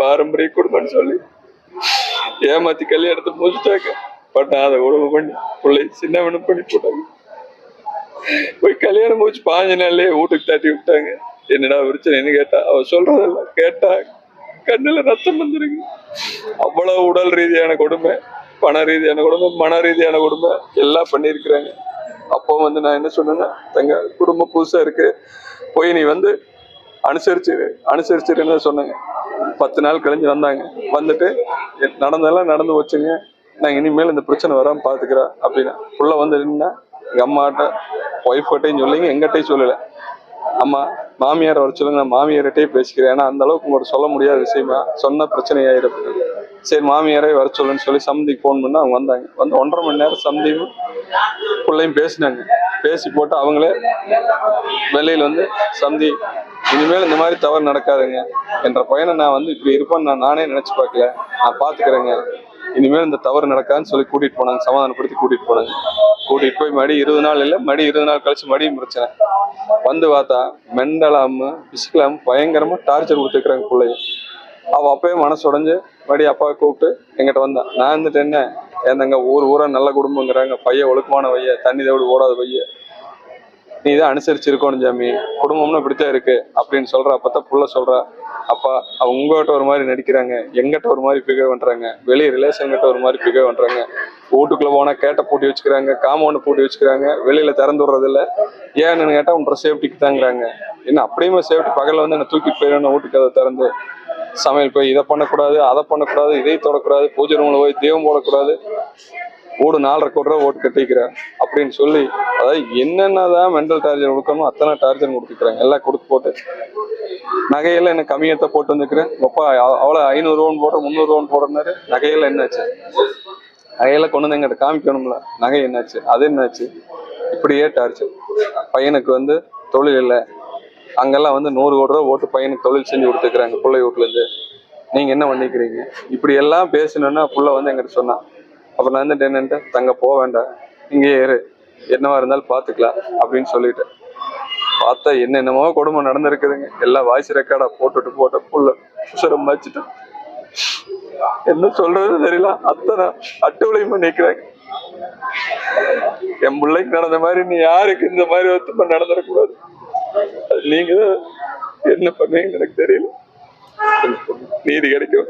பாரம்பரிய குடும்பம்னு சொல்லி ஏமாத்தி கல்யாணத்தை முடிச்சுட்டாங்க. பட் நான் அதை உழவு பண்ணி பிள்ளை சின்னவனும் பண்ணி போட்டாங்க. போய் கல்யாணம் முடிச்சு பாஞ்சு நாள்லயே வீட்டுக்கு தட்டி விட்டாங்க. என்னடா பிரச்சனைன்னு கேட்டா அவ சொல்றதெல்லாம் கேட்டா கண்ணுல ரத்தம் வந்துருங்க. அவ்வளவு உடல் ரீதியான கொடுமை பண ரீதியான கொடுமை மன ரீதியான கொடுமை எல்லாம் பண்ணியிருக்கிறாங்க. அப்போ வந்து நான் என்ன சொன்னேன்னா தங்க குடும்பம் புதுசா இருக்கு. போய் நீ வந்து அனுசரிச்சிரு அனுசரிச்சிருன்னு சொன்னேங்க சொன்னாங்க. பத்து நாள் கழிஞ்சு வந்தாங்க. வந்துட்டு நடந்தெல்லாம் நடந்ததெல்லாம் நடந்து வச்சுங்க நான் இனிமேல் இந்த பிரச்சனை வராமல் பார்த்துக்கிறோம் அப்படின்னா. உள்ளே வந்து நின்னா எங்கள் அம்மாட்ட ஒய்ஃப்கிட்டையும் சொல்லிங்க எங்கிட்டையும் சொல்லலை. அம்மா மாமியார் வர சொல்லுங்க நான் மாமியார்கிட்டயே பேசிக்கிறேன். ஏன்னா அந்த அளவுக்கு உங்கள்கிட்ட சொல்ல முடியாத விஷயமா சொன்ன பிரச்சனையாயிரும் சரி மாமியாரே வர சொல்லுன்னு சொல்லி சம்மதிக்கு ஃபோன் பண்ணா அவங்க வந்தாங்க. வந்து ஒன்றரை மணி நேரம் சம்மதியும் பிள்ளையும் பேசினாங்க. பேசி போட்டு அவங்களே வெளியில் வந்து சந்தி இனிமேல் இந்த மாதிரி தவறு நடக்காதுங்க. என்ற பையனை நான் வந்து இப்படி இருப்பேன்னு நான் நானே நினைச்சு பார்க்கல. நான் பாத்துக்கிறேங்க இனிமேல் இந்த தவறு நடக்காதுன்னு சொல்லி கூட்டிட்டு போனாங்க. சமாதானப்படுத்தி கூட்டிட்டு போனாங்க. கூட்டிட்டு போய் மடி இருபது நாள் இல்லை மடி இருபது நாள் கழிச்சு மடியும் பிரச்சனை வந்து பார்த்தா மெண்டலாம பிசிக்கலாம பயங்கரமா டார்ச்சர் கொடுத்துருக்குறாங்க பிள்ளைய. அவ அப்பயே மனசு உடஞ்சு மடி அப்பாவை கூப்பிட்டு எங்கிட்ட வந்தான் நான் இருந்துட்டு என்ன ஏந்தங்க ஊர் ஊரா நல்ல குடும்பங்கிறாங்க. பையன் ஒழுக்கமான பைய தண்ணி தவிடு ஓடாத பையன் நீ இதை அனுசரிச்சிருக்கணும் ஜாமி. குடும்பம்னு இப்படித்தான் இருக்கு அப்படின்னு சொல்ற அப்பதான் புள்ள சொல்ற அப்பா அவங்க உங்ககிட்ட ஒரு மாதிரி நடிக்கிறாங்க எங்கிட்ட ஒரு மாதிரி பிகேவ் பண்றாங்க வெளியே ரிலேஷன் கிட்ட ஒரு மாதிரி பிகேவ் பண்றாங்க வீட்டுக்குள்ள போனா கேட்ட பூட்டி வச்சுக்கிறாங்க காம்பவுண்ட் பூட்டி வச்சுக்கிறாங்க வெளியில திறந்து விடுறது இல்ல ஏன்னு கேட்டா உன்ற சேஃப்டிக்கு தாங்கிறாங்க. என்ன அப்படியுமே சேஃப்டி பகல்ல வந்து என்ன தூக்கிட்டு போயிடணும் வீட்டுக்கு அதை திறந்து சமையல் போய் இதை பண்ணக்கூடாது அதை பண்ணக்கூடாது இதை தொடக்கூடாது பூஜை ரூம்ல போய் தெய்வம் போடக்கூடாது. ஓடு நாலரை கோடி ரூபா ஓட்டு கட்டிக்கிறேன். அப்படின்னு சொல்லி அதாவது என்னென்னதான் மென்டல் டார்ச்சர் கொடுக்கணுமோ அத்தனை டார்ச்சர் கொடுத்துக்கிறாங்க எல்லாம் கொடுத்து போட்டு. நகையெல்லாம் என்ன கம்மியத்தை போட்டு வந்துக்கிறேன் அப்பா அவ்வளோ ஐநூறு ரூபான்னு போடுற முந்நூறு ரூபான்னு போடுறாரு நகையெல்லாம் என்னாச்சு? நகையெல்லாம் கொண்டு வந்து எங்கிட்ட காமிக்கணும்ல. நகை என்னாச்சு? அது என்னாச்சு? இப்படியே டார்ச்சர் பையனுக்கு வந்து தொழில் இல்லை. அங்கெல்லாம் வந்து நூறு கோடி ரூபா ஓட்டு பையனுக்கு தொழில் செஞ்சு கொடுத்துக்கிறாங்க பிள்ளை வீட்டுல இருந்து. நீங்க என்ன பண்ணிக்கிறீங்க? இப்படி எல்லாம் பேசணும்னா புள்ள வந்து எங்கிட்ட சொன்னான். அப்ப நான் வந்துட்டு என்னன்ட்டு தங்க போக வேண்டாம். இங்கே இரு. என்னவா இருந்தாலும் பார்த்துக்கலாம் அப்படின்னு சொல்லிட்டு. பார்த்தா என்னென்னமோ கொடுமை நடந்திருக்குதுங்க. எல்லாம் வாய்ஸ் ரெக்கார்டா போட்டுட்டு போட்ட புள்ள சுசரம் வச்சுட்டு என்ன சொல்றது தெரியல. அத்தனை அட்டுவலையும் நிற்கிறாங்க என் பிள்ளைக்கு நடந்த மாதிரி நீ யாருக்கு இந்த மாதிரி ஒத்துமை நடந்துடக்கூடாது அது நீங்க தான் என்ன பண்ணுவீங்கன்னு எனக்கு தெரியல. நீதி கிடைக்கும்.